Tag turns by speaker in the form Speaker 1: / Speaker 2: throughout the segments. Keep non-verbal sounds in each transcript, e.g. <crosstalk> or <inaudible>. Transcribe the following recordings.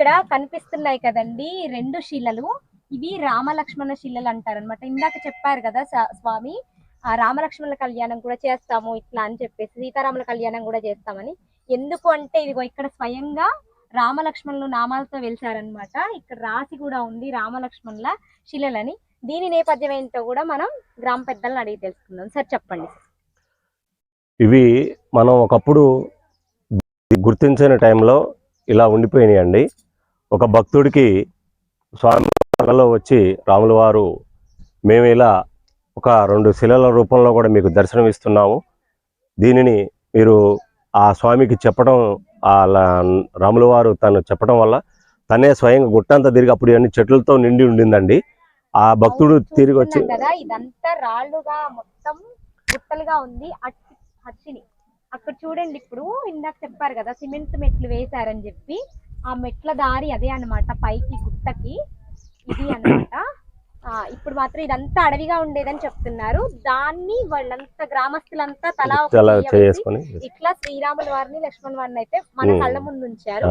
Speaker 1: ఇక్కడ కనిపిస్తున్నాయి కదండి రెండు శిలలు. ఇవి రామలక్ష్మణ శిలలు అంటారనమాట ఇందాక చెప్పారు కదా స్వామి ఆ రామలక్ష్మణుల కళ్యాణం కూడా చేస్తాము ఇట్లా అని చెప్పేసి సీతారాముల కళ్యాణం కూడా చేస్తామని. ఎందుకు అంటే ఇదిగో ఇక్కడ స్వయంగా రామలక్ష్మణులు నామాలతో వెలిసారనమాట ఇక్కడ రాసి కూడా ఉంది రామలక్ష్మణుల శిలలని. దీని నేపథ్యం ఏంటో కూడా మనం గ్రామ పెద్దలను అడిగి తెలుసుకుందాం. సార్ చెప్పండి
Speaker 2: ఇవి మనం ఒకప్పుడు గుర్తించిన టైంలో ఇలా ఉండిపోయినాయండి. ఒక భక్తుడికి స్వామి కళలో వచ్చి రాముల వారు మేము ఇలా ఒక రెండు శిలల రూపంలో కూడా మీకు దర్శనం ఇస్తున్నాము. దీనిని మీరు ఆ స్వామికి చెప్పడం ఆ ల- రాముల వారు తను చెప్పడం వల్ల తనే స్వయంగా గుట్టంతా తిరిగి అప్పుడు అన్ని చెట్లతో నిండి ఉండిందండి. ఆ భక్తుడు తిరిగి వచ్చి
Speaker 1: ఇదంతా రాళ్ళుగా మొత్తం గుట్టలుగా ఉంది. అక్కడ చూడండి ఇప్పుడు ఇందాక చెప్పారు కదా సిమెంట్ మెట్లు వేశారని చెప్పి. ఆ మెట్ల దారి అదే అన్నమాట పైకి గుట్టకి. ఇది అన్నమాట. ఆ, ఇప్పుడు మాత్రం ఇదంతా అడవిగా ఉండేదని చెప్తున్నారు. దాన్ని వాళ్ళంతా గ్రామస్తులంతా తలా
Speaker 2: చేసుకొని
Speaker 1: ఇట్లా శ్రీరాముల వారిని లక్ష్మణ్ వారిని అయితే మన. కళ్ళ ముందు ఉంచారు.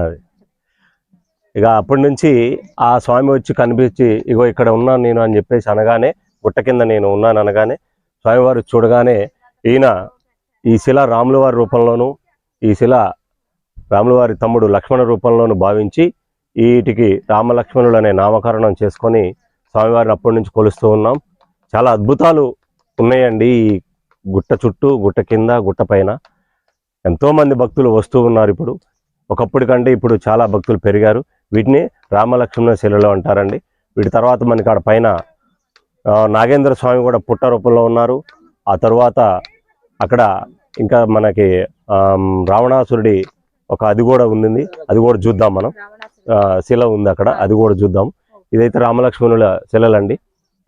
Speaker 2: ఇక అప్పటి నుంచి ఆ స్వామి వచ్చి కనిపించి ఇగో ఇక్కడ ఉన్నాను నేను అని చెప్పేసి అనగానే గుట్ట కింద నేను ఉన్నాను అనగానే స్వామివారు చూడగానే ఈయన ఈ శిల రాముల వారి రూపంలోను ఈ శిల రాములవారి తమ్ముడు లక్ష్మణ రూపంలోను భావించి వీటికి రామలక్ష్మణులు అనే నామకరణం చేసుకొని స్వామివారిని అప్పటి నుంచి కొలుస్తూ ఉన్నాం. చాలా అద్భుతాలు ఉన్నాయండి ఈ గుట్ట చుట్టూ గుట్ట కింద గుట్ట పైన. ఎంతోమంది భక్తులు వస్తూ ఉన్నారు ఇప్పుడు. ఒకప్పుడు కంటే ఇప్పుడు చాలా భక్తులు పెరిగారు. వీటిని రామలక్ష్మణ శిలలో అంటారండి. వీటి తర్వాత మనకి ఆడ పైన నాగేంద్ర స్వామి కూడా పుట్ట రూపంలో ఉన్నారు. ఆ తర్వాత అక్కడ ఇంకా మనకి రావణాసురుడి ఒక అది కూడా ఉంది అది కూడా చూద్దాం మనం. శిల ఉంది అక్కడ. అది కూడా చూద్దాం. ఇదైతే రామలక్ష్మణుల శిలలండి.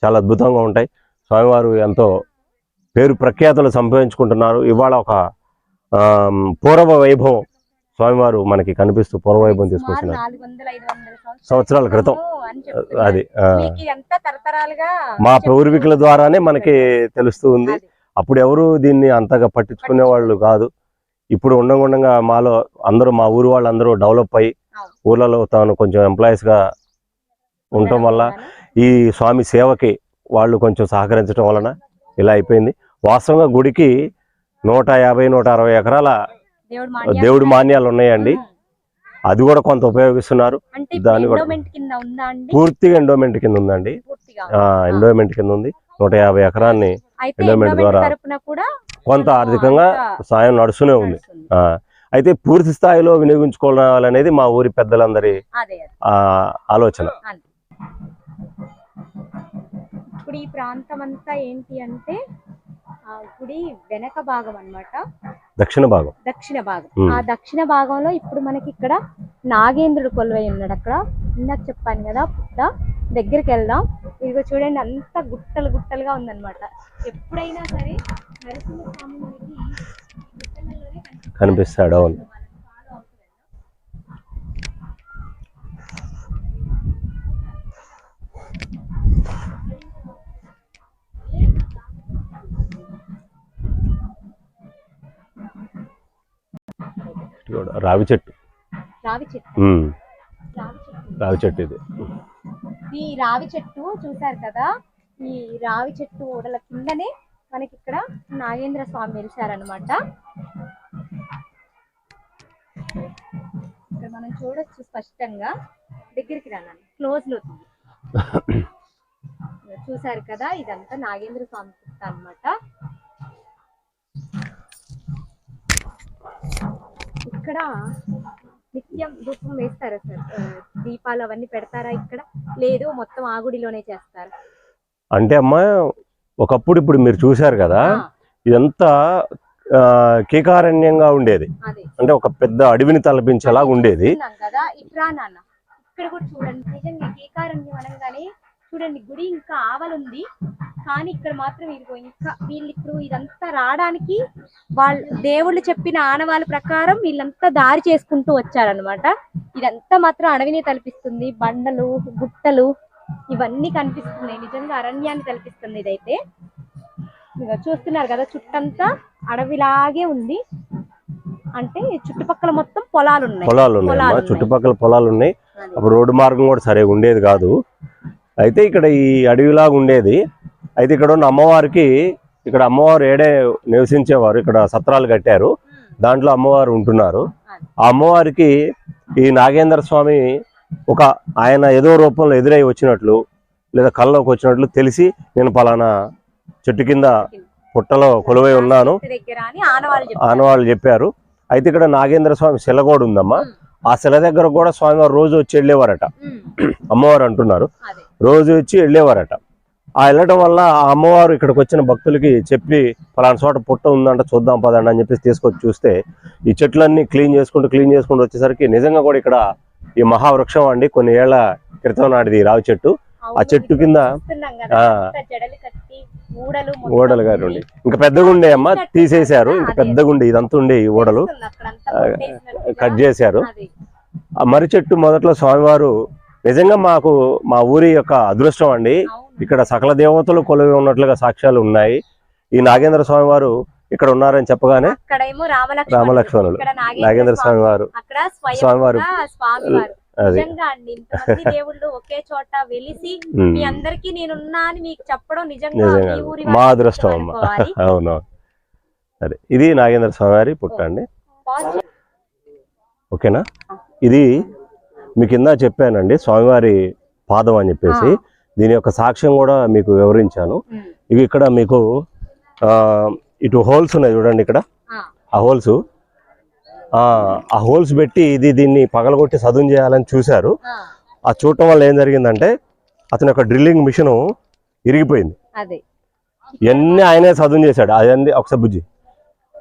Speaker 2: చాలా అద్భుతంగా ఉంటాయి. స్వామివారు ఎంతో పేరు ప్రఖ్యాతులు సంపాదించుకుంటున్నారు. ఇవాళ ఒక పూర్వ వైభవం స్వామివారు మనకి కనిపిస్తూ పూర్వ వైభవం తీసుకొచ్చినారు. సంవత్సరాల క్రితం. అది మా పూర్వీకుల ద్వారానే మనకి తెలుస్తూ ఉంది. అప్పుడు ఎవరు దీన్ని అంతగా పట్టించుకునే వాళ్ళు కాదు. ఇప్పుడు ఉండగా మాలో అందరూ మా ఊరు వాళ్ళందరూ డెవలప్ అయ్యి. ఊర్లలో తాను కొంచెం ఎంప్లాయీస్గా ఉండటం వల్ల ఈ స్వామి సేవకి వాళ్ళు కొంచెం సహకరించడం వలన ఇలా అయిపోయింది. వాస్తవంగా గుడికి నూట యాభై నూట అరవై ఎకరాల
Speaker 1: దేవుడు మాన్యాలు
Speaker 2: ఉన్నాయండి. అది కూడా కొంత ఉపయోగిస్తున్నారు. దాన్ని కూడా- పూర్తిగా ఎండోమెంట్ కింద ఉందండి. ఎండోమెంట్ కింద ఉంది. నూట యాభై ఎకరాన్ని
Speaker 1: ఎండోమెంట్
Speaker 2: ద్వారా కొంత ఆర్థికంగా సాయం నడుస్తూనే ఉంది. అయితే పూర్తి స్థాయిలో వినియోగించుకోవాలనేది మా ఊరి పెద్దలందరి ఆలోచన.
Speaker 1: ఇప్పుడు ఈ ప్రాంతం అంతా ఏంటి అంటే గుడి వెనక భాగం అన్నమాట.
Speaker 2: దక్షిణ భాగం.
Speaker 1: దక్షిణ భాగం. ఆ దక్షిణ భాగంలో ఇప్పుడు మనకి ఇక్కడ నాగేంద్రుడు కొలువై ఉన్నాడు అక్కడ. ఇందాక చెప్పాను కదా పుట్ట దగ్గరికి వెళ్దాం. ఇదిగో చూడండి అంత గుట్టలు గుట్టలుగా ఉందన్నమాట. ఎప్పుడైనా సరే నరసింహస్వామి మనకి గుట్టలలోనే కనిపిస్తాడు.
Speaker 2: కనిపిస్తాడు అవును
Speaker 1: మనం follow అవుతూ వెళ్దాం.
Speaker 2: ఇటు కూడా రావి చెట్టు.
Speaker 1: రావి చెట్టు.
Speaker 2: ఇది.
Speaker 1: ఈ రావి చెట్టు చూసారు కదా? ఈ రావి చెట్టు ఓడల కిందనే మనకి ఇక్కడ నాగేంద్ర స్వామి వెలిసారనమాట ఇక్కడ మనం చూడొచ్చు స్పష్టంగా. దగ్గరికి రానండి క్లోజ్లో. <coughs> చూసారు కదా? ఇదంతా నాగేంద్ర స్వామి పుట్ట అన్నమాట. ఇక్కడ నిత్యం ధూపం వేస్తారా సార్? దీపాలు అవన్నీ పెడతారా ఇక్కడ? లేదు మొత్తం ఆ గుడిలోనే చేస్తారా.
Speaker 2: అంటే అమ్మా ఒకప్పుడు ఇప్పుడు మీరు చూశారు కదా ఇదంతా కీకారణ్యంగా ఉండేది. అంటే ఒక పెద్ద అడవిని తలపించేలా ఉండేది.
Speaker 1: చూస్తున్నాం కదా ఇట్రా నాన్న ఇక్కడ కూడా చూడండి నిజంగా ఏకారణ్యం అనగానే చూడండి గుడి ఇంకా ఆవలుంది. కానీ ఇక్కడ మాత్రం ఇదిగో ఇంకా వీళ్ళు ఇప్పుడు ఇదంతా రావడానికి వాళ్ళు దేవుళ్ళు చెప్పిన ఆనవాళ్ళ ప్రకారం వీళ్ళంతా దారి చేసుకుంటూ వచ్చారనమాట ఇదంతా మాత్రం అడవిని తలపిస్తుంది బండలు గుట్టలు ఇవన్నీ కనిపిస్తున్నాయి. నిజంగా అరణ్యాన్ని తలపిస్తుంది ఇదైతే. చూస్తున్నారు కదా చుట్టంతా అడవిలాగే ఉంది. అంటే చుట్టుపక్కల మొత్తం పొలాలు ఉన్నాయి
Speaker 2: పొలాలు ఉన్నాయి. చుట్టుపక్కల పొలాలు ఉన్నాయి. అప్పుడు రోడ్డు మార్గం కూడా సరిగా ఉండేది కాదు. అయితే ఇక్కడ ఈ అడవిలాగా ఉండేది. అయితే ఇక్కడ ఉన్న అమ్మవారికి ఇక్కడ అమ్మవారు ఏడే నివసించేవారు ఇక్కడ సత్రాలు కట్టారు. దాంట్లో అమ్మవారు ఉంటున్నారు. ఆ అమ్మవారికి ఈ నాగేంద్ర స్వామి ఒక ఆయన ఏదో రూపంలో ఎదురై వచ్చినట్లు లేదా కళ్ళలోకి వచ్చినట్లు తెలిసి నేను పలానా చెట్టు కింద పుట్టలో కొలువై ఉన్నాను
Speaker 1: ఆనవాళ్ళు చెప్పారు.
Speaker 2: అయితే ఇక్కడ నాగేంద్ర స్వామి శిల కూడా ఉందమ్మా. ఆ శిల దగ్గర కూడా స్వామివారు రోజు వచ్చి వెళ్ళేవారట. అమ్మవారు అంటున్నారు. రోజు వచ్చి వెళ్ళేవారట. ఆ వెళ్ళటం వల్ల ఆ అమ్మవారు ఇక్కడికి వచ్చిన భక్తులకి చెప్పి పలానా చోట పుట్ట ఉందంట చూద్దాం పదండి అని చెప్పేసి తీసుకొచ్చి చూస్తే ఈ చెట్లన్నీ క్లీన్ చేసుకుంటూ క్లీన్ చేసుకుంటూ వచ్చేసరికి నిజంగా కూడా ఇక్కడ ఈ మహావృక్షం అండి. కొన్ని ఏళ్ళ క్రితం నాటిది రావి చెట్టు. ఆ చెట్టు కింద ఓడలు గారు. ఉండి. ఇంకా పెద్దగా ఉండే అమ్మ తీసేశారు. ఇంకా పెద్దగా ఉండే ఇదంతా ఉండే ఈ ఓడలు. కట్ చేశారు. ఆ మర్రి చెట్టు మొదట్లో స్వామివారు నిజంగా మాకు మా ఊరి యొక్క అదృష్టం అండి. ఇక్కడ సకల దేవతలు కొలువి ఉన్నట్లుగా సాక్ష్యాలు ఉన్నాయి. ఈ నాగేంద్ర స్వామి వారు ఇక్కడ ఉన్నారని చెప్పగానే
Speaker 1: రామలక్ష్మణులు.
Speaker 2: నాగేంద్ర స్వామి వారు. స్వామివారు. అది.
Speaker 1: నిజంగా అండి ఇంతమంది దేవుళ్ళు ఒకే చోట వెలిసి
Speaker 2: ఉమ్,
Speaker 1: మీ అందరికి నేనున్నా అని మీకు చెప్పడం నిజంగా
Speaker 2: నిజంగా
Speaker 1: మీ ఊరి
Speaker 2: మా
Speaker 1: వాళ్ళ
Speaker 2: అదృష్టం అమ్మ. <laughs> అవును. సరే ఇది నాగేంద్ర స్వామి వారి పుట్ట అండి.
Speaker 1: పాజిటివ్.
Speaker 2: ఓకేనా? ఇది మీ కింద చెప్పానండి స్వామివారి పాదం అని చెప్పేసి. దీని యొక్క సాక్ష్యం కూడా మీకు వివరించాను. ఇవి ఇక్కడ మీకు ఇటు హోల్స్ ఉన్నాయి చూడండి ఇక్కడ.
Speaker 1: ఆ,
Speaker 2: హోల్స్. ఆ హోల్స్ పెట్టి ఇది దీన్ని పగలగొట్టి సదును చేయాలని చూశారు.
Speaker 1: ఆ,
Speaker 2: చూడటం వల్ల ఏం జరిగిందంటే అతని యొక్క డ్రిల్లింగ్ మిషన్ ఇరిగిపోయింది.
Speaker 1: అదే.
Speaker 2: ఇవన్నీ ఆయనే సదును చేశాడు. అదన్నీ ఒకసారి బుజ్జి.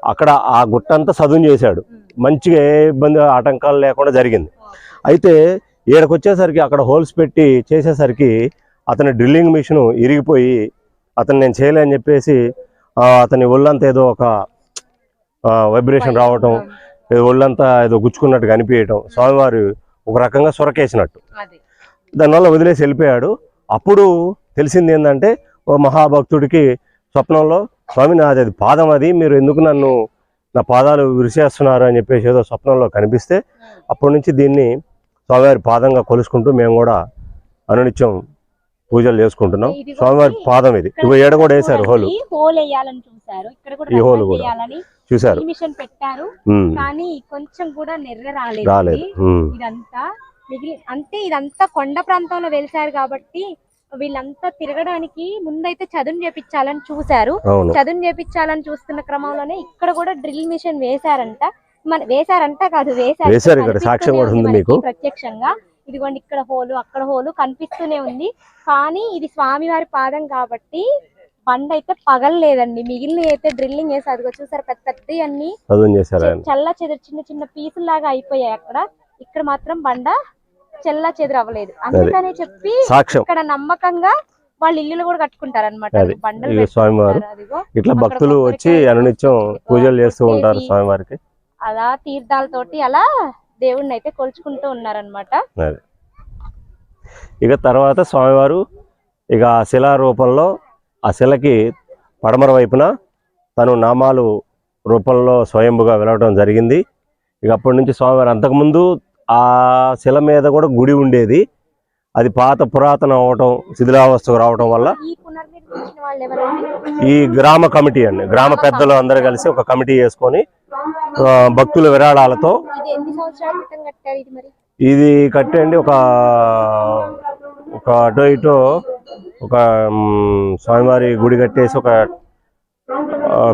Speaker 2: అక్కడ ఆ గుట్టంతా సదును చేశాడు. మంచిగా ఏ ఇబ్బంది ఆటంకాలు లేకుండా జరిగింది. అయితే ఈడకి వచ్చేసరికి అక్కడ హోల్స్ పెట్టి చేసేసరికి అతని డ్రిల్లింగ్ మిషన్ ఇరిగిపోయి అతను నేను చేయలే అని చెప్పేసి అతని ఒళ్ళంతా ఏదో ఒక వైబ్రేషన్ రావటం ఏదో ఒళ్ళంతా ఏదో గుచ్చుకున్నట్టు కనిపించటం స్వామివారు ఒక రకంగా సొరకేసినట్టు. దానివల్ల వదిలేసి వెళ్ళిపోయాడు. అప్పుడు తెలిసింది ఏంటంటే ఓ మహాభక్తుడికి స్వప్నంలో స్వామి నాది అది పాదం అది మీరు ఎందుకు నన్ను నా పాదాలు విరిచేస్తున్నారు అని చెప్పేసి ఏదో స్వప్నంలో కనిపిస్తే అప్పటి నుంచి దీన్ని స్వామివారి పాదంగా కొలుసుకుంటూ మేము కూడా అనునిత్యం పూజలు చేసుకుంటున్నాం. స్వామివారి పాదం ఇది. ఇగో ఏడ కూడా వేశారు హోలు.
Speaker 1: చూసారు
Speaker 2: ఈ హోల్ కూడా.
Speaker 1: మిషన్ పెట్టారు.
Speaker 2: ఉమ్,
Speaker 1: కానీ కొంచెం కూడా నెర్ర రాలేదు.
Speaker 2: రాలేదు. ఉమ్,
Speaker 1: ఇదంతా మిగిలి అంటే ఇదంతా కొండ ప్రాంతంలో వెలిసారు కాబట్టి వీళ్ళంతా తిరగడానికి ముందైతే చదును చేపించాలని చూశారు. చదును చేపించాలని చూస్తున్న క్రమంలోనే ఇక్కడ కూడా డ్రిల్ మిషన్ వేశారంట. మన వేశారంట కాదు వేశారు.
Speaker 2: ఇక్కడ సాక్ష్యం కూడా ఉంది మీకు.
Speaker 1: ప్రత్యక్షంగా. ఇదిగోండి ఇక్కడ హోలు అక్కడ హోలు కనిపిస్తూనే ఉంది. కానీ ఇది స్వామివారి పాదం కాబట్టి బండ అయితే పగలలేదండి. మిగిలిన అయితే డ్రిల్లింగ్ వేసి అదిగో చూసారు పెద్ద పెద్ద అన్ని చల్ల చెదురు చిన్న చిన్న పీసులు లాగా అయిపోయాయి అక్కడ. ఇక్కడ మాత్రం బండ చెల్ల చెదురు అవ్వలేదు. అందుకనే చెప్పి ఇక్కడ నమ్మకంగా వాళ్ళ ఇల్లులు కూడా కట్టుకుంటారు అనమాట
Speaker 2: స్వామివారు. ఇట్లా భక్తులు వచ్చి అనునిత్యం పూజలు చేస్తూ ఉంటారు స్వామివారికి.
Speaker 1: అలా తీర్థాలతోటి అలా దేవుణ్ణి అయితే కొలుచుకుంటూ ఉన్నారనమాట
Speaker 2: ఇక తర్వాత స్వామివారు ఇక ఆ శిలా రూపంలో ఆ శిలకి పడమర వైపున తను నామాలు రూపంలో స్వయంభుగా వెలవడం జరిగింది. ఇక అప్పటి నుంచి స్వామివారు అంతకుముందు ఆ శిల మీద కూడా గుడి ఉండేది. అది పాత పురాతనం అవటం శిథిలావస్థకు రావటం వల్ల
Speaker 1: ఈ
Speaker 2: గ్రామ కమిటీ అండి. గ్రామ పెద్దలు అందరూ కలిసి ఒక కమిటీ చేసుకొని ఆ, భక్తుల విరాళాలతో
Speaker 1: ఇది
Speaker 2: కట్టండి ఒక ఒక అటో ఇటో ఒక స్వామివారి గుడి కట్టేసి ఒక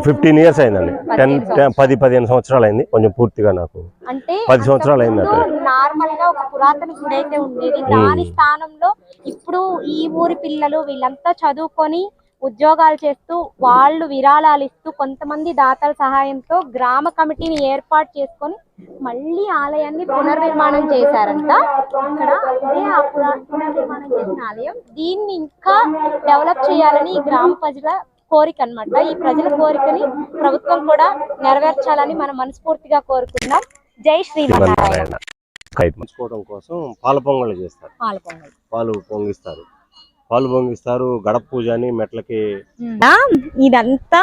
Speaker 2: ఫిఫ్టీన్ ఇయర్స్ అయిందండి. టెన్ పది పదిహేను సంవత్సరాలు అయింది. కొంచెం పూర్తిగా నాకు.
Speaker 1: అంటే
Speaker 2: పది సంవత్సరాలు అయింది.
Speaker 1: నార్మల్గా ఒక పురాతన గుడి అయితే ఉండేది దాని స్థానంలో ఇప్పుడు ఈ ఊరి పిల్లలు వీళ్ళంతా చదువుకొని ఉద్యోగాలు చేస్తూ వాళ్ళు విరాళాలు ఇస్తూ కొంతమంది దాతల సహాయంతో గ్రామ కమిటీని ఏర్పాటు చేసుకొని మళ్ళీ ఆలయాన్ని పునర్నిర్మాణం చేశారంట. ఇక్కడ అదే ఆ పునర్నిర్మాణం చేసిన ఆలయం. దీన్ని ఇంకా డెవలప్ చేయాలని గ్రామ ప్రజల కోరిక అన్నమాట ఈ ప్రజల కోరికని ప్రభుత్వం కూడా నెరవేర్చాలని మనం మనస్ఫూర్తిగా కోరుకుందాం. జై శ్రీమన్నారాయణ.
Speaker 2: కైట్ మంచుకోవడం కోసం పాల పొంగళ్ళు చేస్తారు.
Speaker 1: పాల పొంగల్
Speaker 2: పాలు పొంగిస్తారు. పాలు పొంగిస్తారు గడప పూజ అని మెట్లకి
Speaker 1: ఇదంతా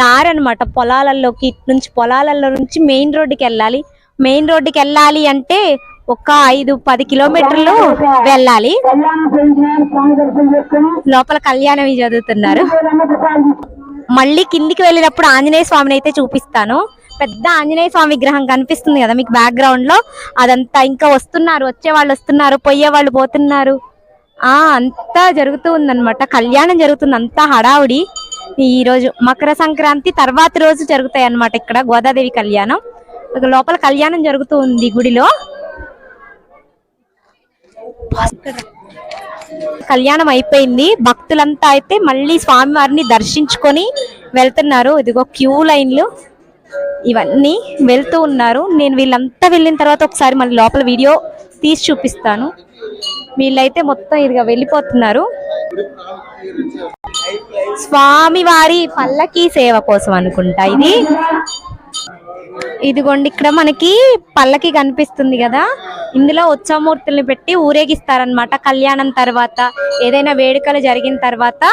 Speaker 1: దారి అనమాట పొలాలలోకి ఇటు నుంచి పొలాలలో నుంచి మెయిన్ రోడ్డుకి వెళ్ళాలి. మెయిన్ రోడ్డుకి వెళ్ళాలి అంటే ఒక ఐదు పది కిలోమీటర్లు వెళ్ళాలి. లోపల కళ్యాణం చదువుతున్నారు. మళ్ళీ కిందికి వెళ్ళినప్పుడు ఆంజనేయ స్వామిని అయితే చూపిస్తాను. పెద్ద ఆంజనేయ స్వామి విగ్రహం కనిపిస్తుంది కదా మీకు బ్యాక్గ్రౌండ్లో. అదంతా ఇంకా వస్తున్నారు వచ్చే వాళ్ళు వస్తున్నారు పోయే వాళ్ళు పోతున్నారు. ఆ అంతా జరుగుతూ ఉందన్నమాట. కళ్యాణం జరుగుతుంది అంతా హడావుడి. ఈ రోజు మకర సంక్రాంతి తర్వాత రోజు జరుగుతాయి అన్నమాట ఇక్కడ గోదాదేవి కళ్యాణం. లోపల కళ్యాణం జరుగుతూ ఉంది గుడిలో. కళ్యాణం అయిపోయింది. భక్తులంతా అయితే మళ్ళీ స్వామివారిని దర్శించుకొని వెళ్తున్నారు. ఇదిగో క్యూ లైన్లు. ఇవన్నీ వెళ్తూ ఉన్నారు. నేను వీళ్ళంతా వెళ్ళిన తర్వాత ఒకసారి మళ్ళీ లోపల వీడియో తీసి చూపిస్తాను. వీళ్ళైతే మొత్తం ఇదిగా వెళ్ళిపోతున్నారు. స్వామివారి పల్లకి సేవ కోసం అనుకుంటా ఇది. ఇదిగోండి ఇక్కడ మనకి పల్లకి కనిపిస్తుంది కదా? ఇందులో ఉత్సవమూర్తుల్ని పెట్టి ఊరేగిస్తారనమాట కళ్యాణం తర్వాత ఏదైనా వేడుకలు జరిగిన తర్వాత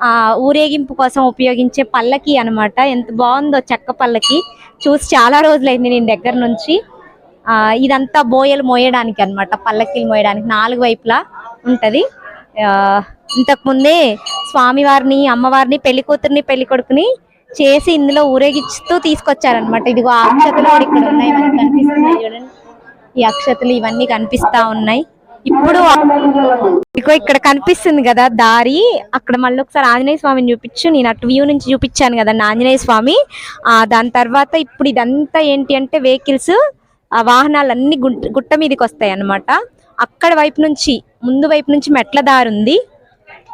Speaker 1: ఆ ఊరేగింపు కోసం ఉపయోగించే పల్లకి అన్నమాట. ఎంత బాగుందో చెక్క పల్లకి. చూసి చాలా రోజులైంది నేను దగ్గర నుంచి. ఆ ఇదంతా బోయలు మోయడానికి అన్నమాట. పల్లకీలు మోయడానికి నాలుగు వైపులా ఉంటది. ఇంతకు ముందే స్వామివారిని అమ్మవారిని పెళ్ళి కూతుర్ని పెళ్ళి కొడుకుని చేసి ఇందులో ఊరేగిస్తూ తీసుకొచ్చారనమాట ఇదిగో అక్షతలు కూడా ఇక్కడ ఉన్నాయి. మనకి కనిపిస్తున్నాయి చూడండి. ఈ అక్షతలు ఇవన్నీ కనిపిస్తా ఉన్నాయి. ఇప్పుడు ఇదిగో ఇక్కడ కనిపిస్తుంది కదా దారి. అక్కడ మళ్ళీ ఒకసారి ఆంజనేయ స్వామిని చూపించు. నేను అటు వ్యూ నుంచి చూపించాను కదా ఆంజనేయ స్వామి. ఆ దాని తర్వాత ఇప్పుడు ఇదంతా ఏంటి అంటే వెహికల్స్ ఆ వాహనాలన్నీ గుట్ట గుట్ట మీదకి వస్తాయి అన్నమాట అక్కడ వైపు నుంచి ముందు వైపు నుంచి మెట్ల దారి ఉంది.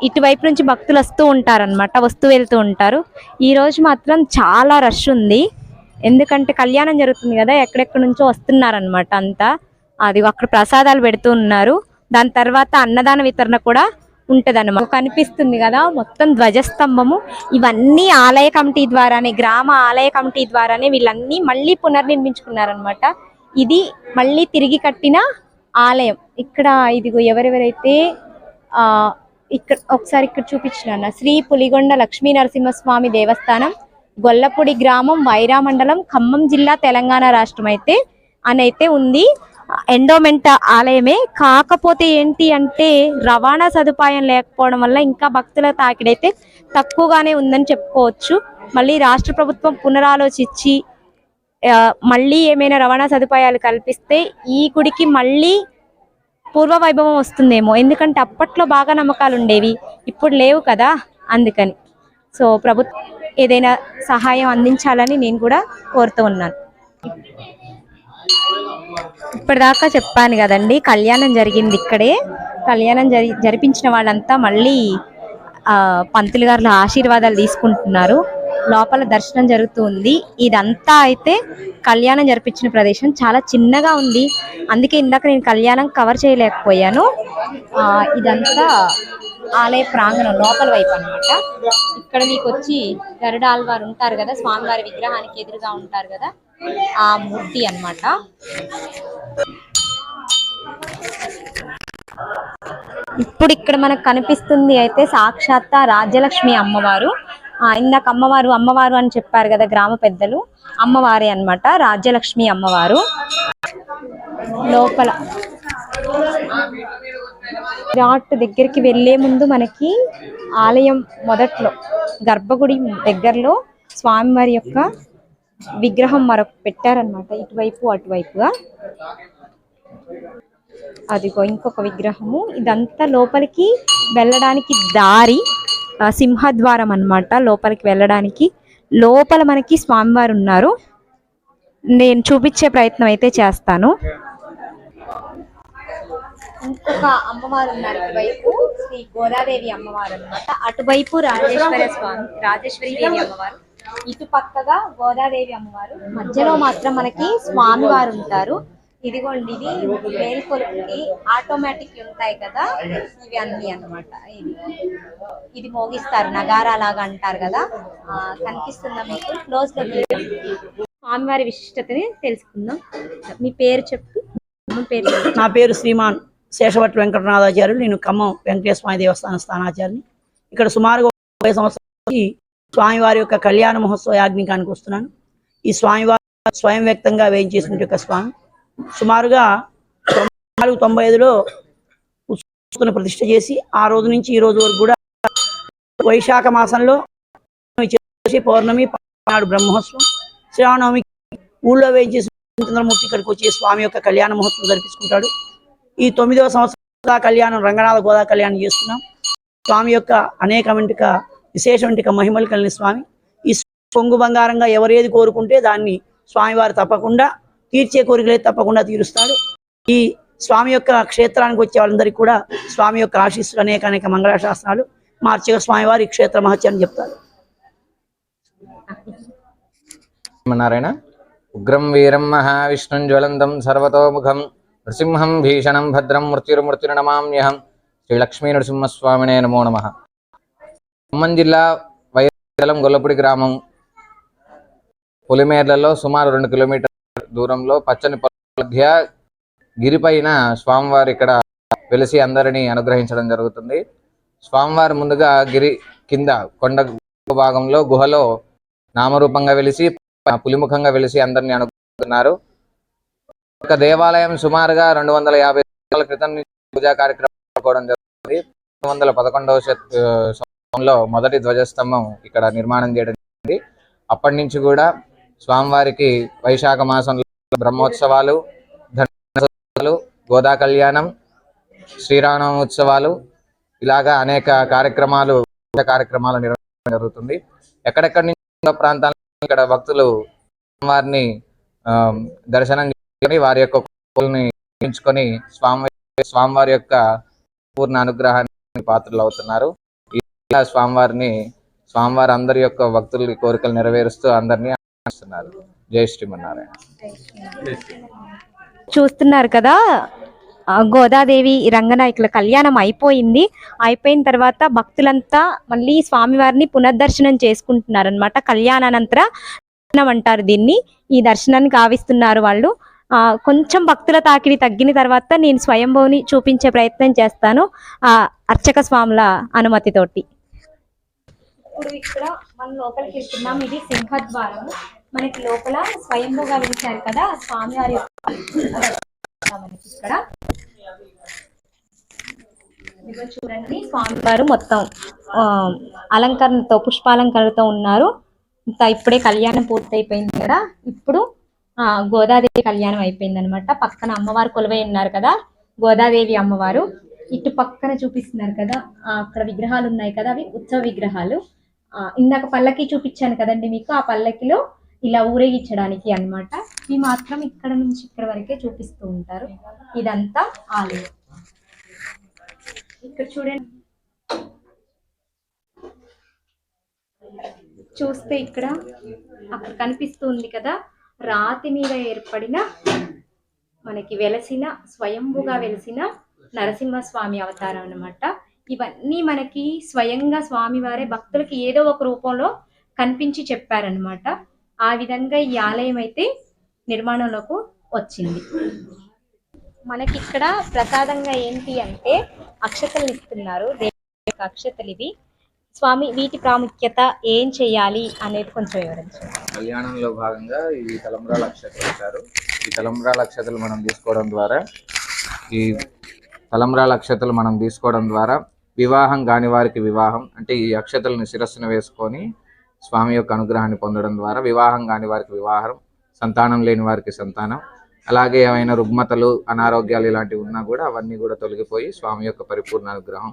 Speaker 1: ఇటువైపు నుంచి భక్తులు వస్తూ ఉంటారన్నమాట వస్తూ వెళ్తూ ఉంటారు. ఈరోజు మాత్రం చాలా రష్ ఉంది. ఎందుకంటే కళ్యాణం జరుగుతుంది కదా ఎక్కడెక్కడి నుంచో వస్తున్నారనమాట అంతా. అది అక్కడ ప్రసాదాలు పెడుతూ ఉన్నారు. దాని తర్వాత అన్నదాన వితరణ కూడా ఉంటదన్నమాట. కనిపిస్తుంది కదా మొత్తం ధ్వజస్తంభము. ఇవన్నీ ఆలయ కమిటీ ద్వారానే గ్రామ ఆలయ కమిటీ ద్వారానే వీళ్ళన్నీ మళ్ళీ పునర్నిర్మించుకున్నారనమాట ఇది మళ్ళీ తిరిగి కట్టిన ఆలయం. ఇక్కడ ఇదిగో ఎవరెవరైతే ఇక్కడ ఒకసారి ఇక్కడ చూపించిన శ్రీ పులిగొండ లక్ష్మీ నరసింహస్వామి దేవస్థానం గొల్లపూడి గ్రామం వైరా మండలం ఖమ్మం జిల్లా తెలంగాణ రాష్ట్రం అయితే అని అయితే ఉంది. ఎండోమెంట్ ఆలయమే. కాకపోతే ఏంటి అంటే రవాణా సదుపాయం లేకపోవడం వల్ల ఇంకా భక్తుల తాకిడైతే తక్కువగానే ఉందని చెప్పుకోవచ్చు. మళ్ళీ రాష్ట్ర ప్రభుత్వం పునరాలోచించి మళ్ళీ ఏమైనా రవాణా సదుపాయాలు కల్పిస్తే ఈ గుడికి మళ్ళీ పూర్వ వైభవం వస్తుందేమో. ఎందుకంటే అప్పట్లో బాగా నమ్మకాలు ఉండేవి ఇప్పుడు లేవు కదా అందుకని. సో ప్రభుత్వం ఏదైనా సహాయం అందించాలని నేను కూడా కోరుతూ ఉన్నాను. ఇప్పటిదాకా చెప్పాను కదండి కళ్యాణం జరిగింది ఇక్కడే. కళ్యాణం జరి జరిపించిన వాళ్ళంతా మళ్ళీ పంతులు గారుల ఆశీర్వాదాలు తీసుకుంటున్నారు. లోపల దర్శనం జరుగుతుంది. ఇదంతా అయితే కళ్యాణం జరిపించిన ప్రదేశం. చాలా చిన్నగా ఉంది. అందుకే ఇందాక నేను కళ్యాణం కవర్ చేయలేకపోయాను. ఆ, ఇదంతా ఆలయ ప్రాంగణం లోపల వైపు అన్నమాట. ఇక్కడ మీకు వచ్చి గరుడాల్ వారు ఉంటారు కదా స్వామివారి విగ్రహానికి ఎదురుగా ఉంటారు కదా ఆ మూర్తి అన్నమాట. ఇప్పుడు ఇక్కడ మనకు కనిపిస్తుంది అయితే సాక్షాత్ రాజ్యలక్ష్మి అమ్మవారు. ఇందాక అమ్మవారు అమ్మవారు అని చెప్పారు కదా గ్రామ పెద్దలు అమ్మవారే అన్నమాట రాజ్యలక్ష్మి అమ్మవారు. లోపల. విరాట్ దగ్గరికి వెళ్ళే ముందు మనకి ఆలయం మొదట్లో గర్భగుడి దగ్గరలో స్వామివారి యొక్క విగ్రహం మరొక పెట్టారనమాట ఇటువైపు అటువైపుగా. అదిగో ఇంకొక విగ్రహము. ఇదంతా లోపలికి వెళ్ళడానికి దారి సింహద్వారం అన్నమాట. లోపలికి వెళ్ళడానికి లోపల మనకి స్వామివారు ఉన్నారు. నేను చూపించే ప్రయత్నం అయితే చేస్తాను. ఇంకొక అమ్మవారు ఉన్నారు ఇటువైపు శ్రీ గోదాదేవి అమ్మవారు అన్నమాట. అటువైపు రాజేశ్వర స్వామి రాజేశ్వరి దేవి అమ్మవారు. ఇటు పక్కగా గోదాదేవి అమ్మవారు. మధ్యలో మాత్రం మనకి స్వామివారు ఉంటారు. ఇదిగోండి ఇది మేల్కొలుపుకి ఆటోమేటిక్ ఉంటాయి కదా ఇవి అన్ని అనమాట ఇది ఇది మోగిస్తారు నగారా లాగా అంటారు కదా. కనిపిస్తుందా మీకు? క్లోజ్లో స్వామివారి విశిష్టతని తెలుసుకుందాం. మీ పేరు చెప్పు. పేరు
Speaker 3: నా పేరు శ్రీమాన్ శేషభట్ వెంకటనాథాచార్యులు. నేను ఖమ్మం వెంకటేశ్వర స్వామి దేవస్థాన స్థానాచార్యుని. ఇక్కడ సుమారుగా ముప్పై సంవత్సరాల స్వామివారి యొక్క కళ్యాణ మహోత్సవ యాజ్ఞికానికి వస్తున్నాను. ఈ స్వామివారి స్వయం వ్యక్తంగా వేయించేసిన యొక్క స్వామి. సుమారుగా నాలుగు తొంభై ఐదులో ఉత్సవం ప్రతిష్ట చేసి ఆ రోజు నుంచి ఈ రోజు వరకు కూడా వైశాఖ మాసంలో పౌర్ణమి నాడు బ్రహ్మోత్సవం శ్రీరామనవమి ఊళ్ళో వేయించేసి చంద్రమూర్తి ఇక్కడికి వచ్చి స్వామి యొక్క కళ్యాణ మహోత్సవం జరిపించుకుంటాడు. ఈ తొమ్మిదవ సంవత్సర కళ్యాణం రంగనాథ గోదా కళ్యాణం చేస్తున్నాం. స్వామి యొక్క అనేకమంటిక విశేషమంటిక మహిమలు కలిగిన స్వామి. ఈ పొంగు బంగారంగా ఎవరేది కోరుకుంటే దాన్ని స్వామివారు తప్పకుండా తీర్చే కోరికలే తప్పకుండా తీరుస్తాడు. ఈ స్వామి యొక్క క్షేత్రానికి వచ్చే వాళ్ళందరికీ కూడా స్వామి యొక్క ఆశీస్సులు అనేక అనేక మంగళాశాసనాలు మార్చిగా స్వామివారి క్షేత్ర క్షేత్ర అని చెప్తారు.
Speaker 4: నారాయణ. ఉగ్రం వీరం మహావిష్ణుం జ్వలంతం సర్వతోముఖం నృసింహం భీషణం భద్రం మృత్యుర్మృత్యుర్నమామ్యహం శ్రీ లక్ష్మీ నరసింహస్వామినే నమో నమ. ఖమ్మం జిల్లా వైరం గొల్లపూడి గ్రామం పులిమేర్లలో సుమారు రెండు కిలోమీటర్ దూరంలో పచ్చని మధ్య గిరిపైన స్వామివారు ఇక్కడ వెలిసి అందరినీ అనుగ్రహించడం జరుగుతుంది. స్వామివారు ముందుగా గిరి కింద కొండ భాగంలో గుహలో నామరూపంగా వెలిసి పులిముఖంగా వెలిసి అందరిని అనుకుంటున్నారు ఒక దేవాలయం సుమారుగా రెండు వందల యాభై సంవత్సరాల క్రితం నుంచి పూజా కార్యక్రమం జరుగుతుంది. రెండు వందల పదకొండవ శత- సంవత్సరంలో మొదటి ధ్వజస్తంభం ఇక్కడ నిర్మాణం చేయడం జరిగింది. అప్పటి నుంచి కూడా స్వామివారికి వైశాఖ మాసంలో బ్రహ్మోత్సవాలు ధనులు గోదా కళ్యాణం శ్రీరామ ఉత్సవాలు ఇలాగా అనేక కార్యక్రమాలు కార్యక్రమాలు నిర్వహించడం జరుగుతుంది. ఎక్కడెక్కడి నుంచి ప్రాంతాల ఇక్కడ భక్తులు వారిని ఆ, దర్శనం చేసుకొని వారి యొక్క కోరికల్ని ఎంచుకొని స్వామి స్వామివారి యొక్క పూర్ణ అనుగ్రహానికి పాత్రలు అవుతున్నారు. ఇలా స్వామివారిని స్వామివారి అందరి యొక్క భక్తుల కోరికలు నెరవేరుస్తూ అందరినీ ఆనందిస్తున్నారు జై శ్రీమన్నారాయణ.
Speaker 1: చూస్తున్నారు కదా ఆ, గోదాదేవి రంగనాయకుల కళ్యాణం అయిపోయింది. అయిపోయిన తర్వాత భక్తులంతా మళ్ళీ స్వామివారిని పునర్దర్శనం చేసుకుంటున్నారు అనమాట కళ్యాణానంతర దర్శనం అంటారు దీన్ని. ఈ దర్శనానికి ఆవిస్తున్నారు వాళ్ళు. ఆ కొంచెం భక్తుల తాకిడి తగ్గిన తర్వాత నేను స్వయంభూని చూపించే ప్రయత్నం చేస్తాను ఆ అర్చక స్వాముల అనుమతితోటి. ఇప్పుడు ఇక్కడ మనం లోపలికి వెళ్తున్నాం. ఇది సింహద్వారము. మనకి లోపల స్వయంభూగా వెలిచారు కదా స్వామివారి మనకి ఇక్కడ ఇదిగో చూడండి స్వామివారు మొత్తం ఆ, అలంకరణతో పుష్పాలంకరణతో ఉన్నారు. ఇంకా ఇప్పుడే కళ్యాణం పూర్తయిపోయింది కదా. ఇప్పుడు ఆ గోదాదేవి కళ్యాణం అయిపోయింది అనమాట పక్కన అమ్మవారు కొలువై ఉన్నారు కదా గోదాదేవి అమ్మవారు. ఇటు పక్కన చూపిస్తున్నారు కదా అక్కడ విగ్రహాలు ఉన్నాయి కదా అవి ఉత్సవ విగ్రహాలు. ఆ, ఇందాక పల్లకి చూపించాను కదండి మీకు ఆ పల్లకిలో ఇలా ఊరేగించడానికి అన్నమాట. ఇవి మాత్రం ఇక్కడ నుంచి ఇక్కడ వరకే చూపిస్తూ ఉంటారు. ఇదంతా ఆలయం. ఇక్కడ చూడండి. చూస్తే ఇక్కడ అక్కడ కనిపిస్తుంది కదా రాతి మీద ఏర్పడిన మనకి వెలసిన స్వయంభుగా వెలసిన నరసింహస్వామి అవతారం అన్నమాట. ఇవన్నీ మనకి స్వయంగా స్వామివారే భక్తులకి ఏదో ఒక రూపంలో కనిపించి చెప్పారనమాట ఆ విధంగా ఈ ఆలయం అయితే నిర్మాణంలోకి వచ్చింది. మనకి ఇక్కడ ప్రసాదంగా ఏంటి అంటే అక్షతలు ఇస్తున్నారు. దేవుడి యొక్క అక్షతలు ఇవి స్వామి వీటి ప్రాముఖ్యత ఏం చేయాలి అనేది కొంచెం వివరించండి.
Speaker 4: కళ్యాణంలో భాగంగా ఈ తలంబ్రాల అక్షతలు ఇచ్చారు. ఈ తలంబ్రాల అక్షతలు మనం తీసుకోవడం ద్వారా ఈ తలంబ్రాల అక్షతలు మనం తీసుకోవడం ద్వారా వివాహం కాని వారికి వివాహం అంటే ఈ అక్షతలను శిరస్సున వేసుకొని స్వామి యొక్క అనుగ్రహాన్ని పొందడం ద్వారా వివాహం కాని వారికి వివాహం సంతానం లేని వారికి సంతానం అలాగే ఏమైనా రుగ్మతలు అనారోగ్యాలు ఇలాంటివి ఉన్నా కూడా అవన్నీ కూడా తొలగిపోయి స్వామి యొక్క పరిపూర్ణ అనుగ్రహం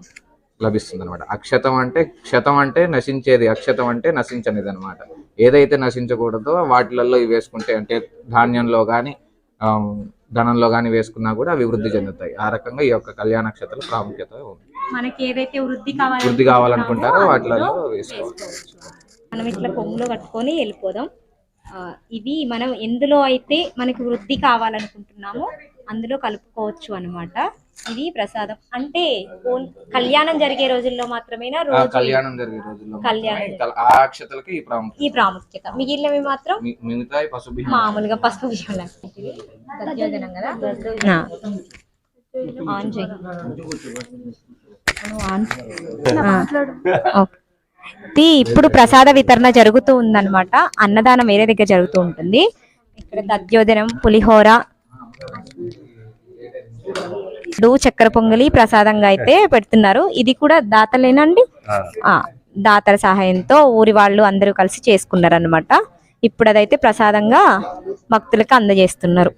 Speaker 4: లభిస్తుంది అనమాట అక్షతం అంటే క్షతం అంటే నశించేది అక్షతం అంటే నశించనిది అనమాట ఏదైతే నశించకూడదో వాటిలలో ఇవి వేసుకుంటే అంటే ధాన్యంలో కానీ ధనంలో కానీ వేసుకున్నా కూడా అవి వృద్ధి చెందుతాయి. ఆ రకంగా ఈ యొక్క కళ్యాణ నక్షత్రాల ప్రాముఖ్యత ఉంది.
Speaker 1: మనకి ఏదైతే వృద్ధి కావాలి
Speaker 4: వృద్ధి కావాలనుకుంటారో వాటిలలో వేసుకోవచ్చు.
Speaker 1: మనం ఇట్లా కొమ్ములో కట్టుకొని వెళ్ళిపోదాం. ఇవి మనం ఎందులో అయితే మనకి వృద్ధి కావాలనుకుంటున్నామో అందులో కలుపుకోవచ్చు అన్నమాట. ఇది ప్రసాదం. అంటే ఓన్- కళ్యాణం జరిగే రోజుల్లో మాత్రమేనా? రోజు
Speaker 4: కళ్యాణం జరిగే రోజుల్లో
Speaker 1: కళ్యాణం
Speaker 4: ఆ అక్షతలకి ఈ ప్రాముఖ్యత.
Speaker 1: ఈ ప్రాముఖ్యత. మిగిలినవి మాత్రం
Speaker 4: మి- మిగతాయి పసుపు
Speaker 1: మామూలుగా పసుపు కదా? నా. ఆన్ చేయి ఆన్. ఓకే. ఇది ఇప్పుడు ప్రసాద వితరణ జరుగుతూ ఉందన్నమాట. అన్నదానం వేరే దగ్గర జరుగుతూ ఉంటుంది. ఇక్కడ దధ్యోదనం పులిహోర చక్కెర పొంగలి ప్రసాదంగా అయితే పెడుతున్నారు. ఇది కూడా దాతలేనండి? ఆ. దాతల సహాయంతో ఊరి వాళ్ళు అందరూ కలిసి చేసుకున్నారు అనమాట ఇప్పుడు అదైతే ప్రసాదంగా భక్తులకు అందజేస్తున్నారు.